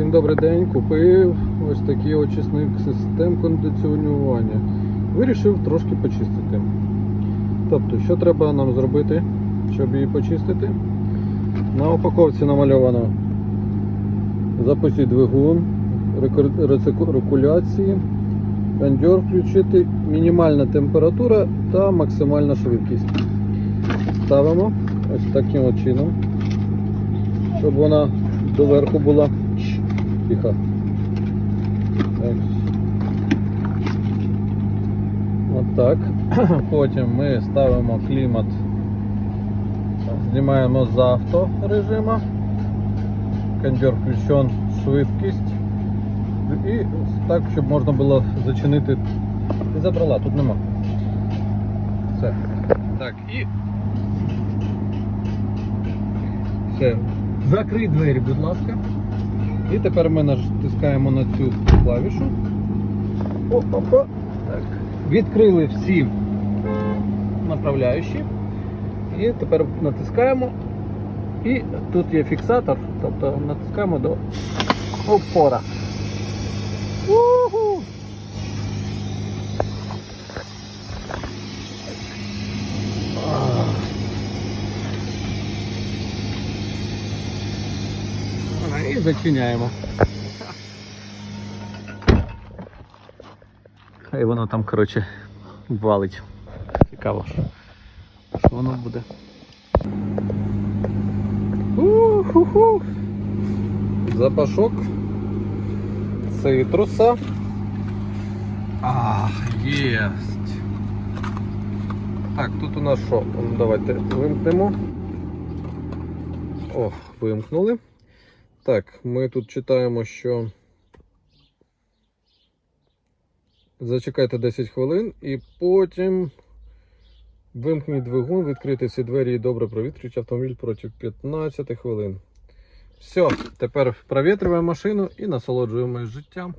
Всім добрий день. Купив ось такий очисник систем кондиціонування. Вирішив трошки почистити. Тобто, що треба нам зробити, щоб її почистити? На упаковці намальовано запустити двигун, рециркуляції, кондьор включити, мінімальна температура та максимальна швидкість. Ставимо ось таким чином, щоб вона доверху була. Чш, Тихо. Так. От так. Потім ми ставимо клімат, знімаємо з авто режиму. Кондьор включен швидкість. І так, щоб можна було зачинити. І забрала, тут нема. Все. Так, і. Все. Закрий двері, будь ласка. І тепер ми натискаємо на цю клавішу. Опа-па. Відкрили всі направляючі. І тепер натискаємо. І тут є фіксатор, тобто натискаємо до опора. І зачиняємо. Хай воно там, коротше, валить. Цікаво, що воно буде. У-ху-ху. Запашок цитруса. А, єсть. Так, тут у нас що? Давайте вимкнемо. О, вимкнули. Так, ми тут читаємо, що зачекайте 10 хвилин і потім вимкніть двигун, відкрити всі двері і добре провітрюйте автомобіль протягом 15 хвилин. Все, тепер провітрюємо машину і насолоджуємось життям.